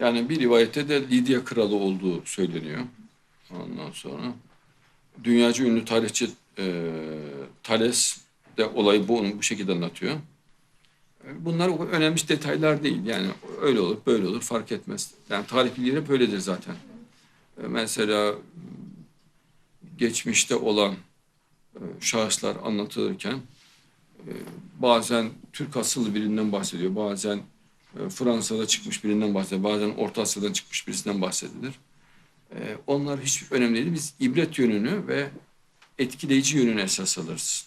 Yani bir rivayette de Lidya kralı olduğu söyleniyor. Ondan sonra dünyaca ünlü tarihçi e, Thales de olayı bu, bu şekilde anlatıyor. Bunlar önemli detaylar değil. Yani öyle olur, böyle olur fark etmez. Yani tarih bilgileri hep öyledir zaten. E, Mesela geçmişte olan e, şahıslar anlatılırken e, bazen Türk asıllı birinden bahsediyor, bazen Fransa'da çıkmış birinden bahsediyor, bazen Orta Asya'dan çıkmış birisinden bahsedilir. E, Onlar hiç önemli değil. Biz ibret yönünü ve etkileyici yönünü esas alırız.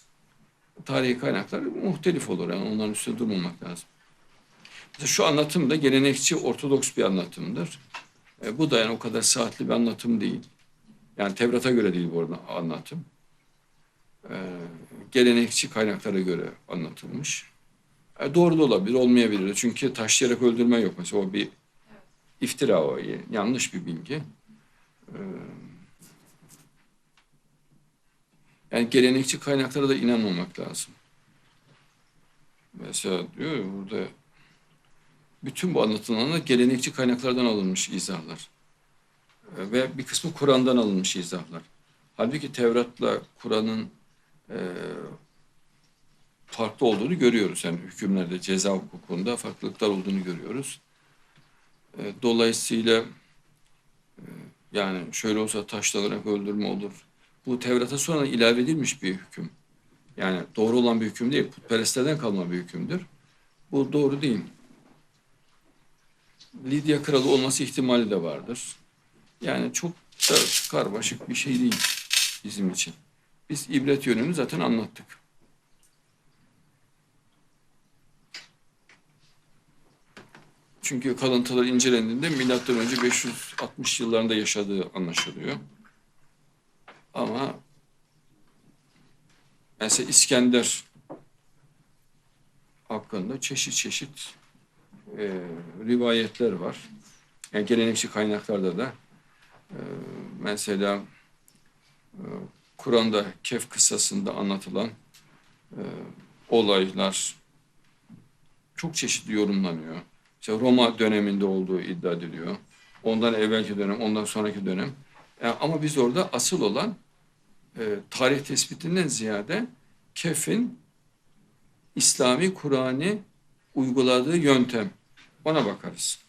Tarihi kaynaklar muhtelif olur. Yani onların üstünde durmamak lazım. Mesela şu anlatım da gelenekçi, ortodoks bir anlatımdır. E, bu da yani o kadar saatli bir anlatım değil. Yani Tevrat'a göre değil bu anlatım. E, gelenekçi kaynaklara göre anlatılmış. E, doğru da olabilir, olmayabilir. Çünkü taşlayarak öldürme yok. Mesela o bir iftira o, yanlış bir bilgi. E, yani gelenekçi kaynaklara da inanmamak lazım. Mesela diyor burada bütün bu anlatılanlar gelenekçi kaynaklardan alınmış izahlar. E, Ve bir kısmı Kur'an'dan alınmış izahlar. Halbuki Tevrat'la Kur'an'ın e, farklı olduğunu görüyoruz. Yani hükümlerde, ceza hukukunda farklılıklar olduğunu görüyoruz. E, dolayısıyla e, yani şöyle olsa taşlanarak öldürme olur. Bu Tevrat'a sonra ilave edilmiş bir hüküm. Yani doğru olan bir hüküm değil, putperestlerden kalma bir hükümdür. Bu doğru değil. Lidya kralı olması ihtimali de vardır. Yani çok da karmaşık bir şey değil bizim için. Biz ibret yönünü zaten anlattık. Çünkü kalıntılar incelendiğinde milattan önce 560 yıllarında yaşadığı anlaşılıyor. Ama mesela İskender hakkında çeşit çeşit e, rivayetler var. Yani gelenekçi kaynaklarda da e, mesela e, Kur'an'da Kehf kıssasında anlatılan e, olaylar çok çeşitli yorumlanıyor. İşte Roma döneminde olduğu iddia ediliyor. Ondan evvelki dönem, ondan sonraki dönem. E, ama biz orada asıl olan e, tarih tespitinden ziyade Kef'in İslami Kur'an'ı uyguladığı yöntem. Ona bakarız.